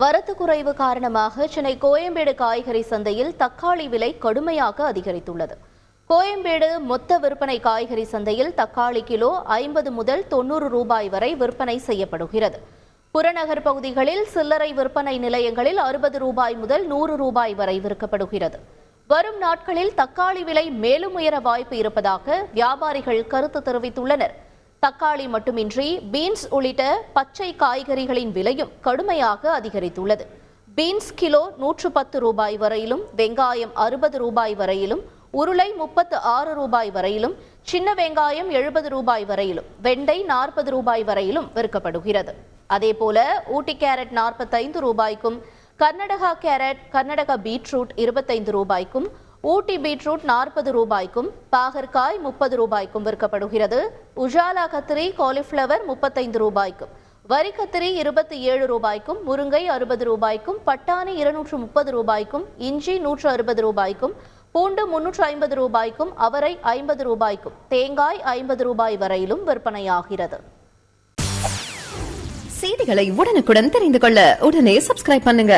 வரத்து குறைவு காரணமாக சென்னை கோயம்பேடு காய்கறி சந்தையில் தக்காளி விலை கடுமையாக அதிகரித்துள்ளது. கோயம்பேடு மொத்த விற்பனை காய்கறி சந்தையில் தக்காளி கிலோ ஐம்பது முதல் தொண்ணூறு ரூபாய் வரை விற்பனை செய்யப்படுகிறது. புறநகர் பகுதிகளில் சில்லறை விற்பனை நிலையங்களில் அறுபது ரூபாய் முதல் நூறு ரூபாய் வரை விற்கப்படுகிறது. வரும் நாட்களில் தக்காளி விலை மேலும் உயர வாய்ப்பு இருப்பதாக வியாபாரிகள் கருத்து தெரிவித்துள்ளனர். தக்காளி மட்டுமின்றி பீன்ஸ் உள்ளிட்ட பச்சை காய்கறிகளின் விலையும் கடுமையாக அதிகரித்துள்ளது. பீன்ஸ் கிலோ நூற்று பத்து ரூபாய் வரையிலும் வெங்காயம் அறுபது ரூபாய் வரையிலும் உருளை முப்பத்து ஆறு ரூபாய் வரையிலும் சின்ன வெங்காயம் எழுபது ரூபாய் வரையிலும் வெண்டை நாற்பது ரூபாய் வரையிலும் விற்கப்படுகிறது. அதேபோல ஊட்டி கேரட் நாற்பத்தைந்து ரூபாய்க்கும் கர்நாடகா கேரட் கர்நாடகா பீட்ரூட் இருபத்தைந்து ரூபாய்க்கும் ஊட்டி பீட்ரூட் நாற்பது ரூபாய்க்கும் பாகற்காய் முப்பது ரூபாய்க்கும் விற்கப்படுகிறது. உஜாலா கத்திரி காலிஃப்ளவர் முப்பத்தைந்து ரூபாய்க்கும். வரி கத்திரி இருபத்தி ஏழு ரூபாய்க்கும் முருங்கை அறுபது ரூபாய்க்கும் பட்டாணி இருநூற்று முப்பது ரூபாய்க்கும் இஞ்சி நூற்று அறுபது ரூபாய்க்கும் பூண்டு முன்னூற்று ஐம்பது ரூபாய்க்கும் அவரை ஐம்பது ரூபாய்க்கும் தேங்காய் ஐம்பது ரூபாய் வரையிலும் விற்பனையாகிறது. செய்திகளை உடனுக்குடன் தெரிந்து கொள்ள உடனே சப்ஸ்கிரைப் பண்ணுங்க.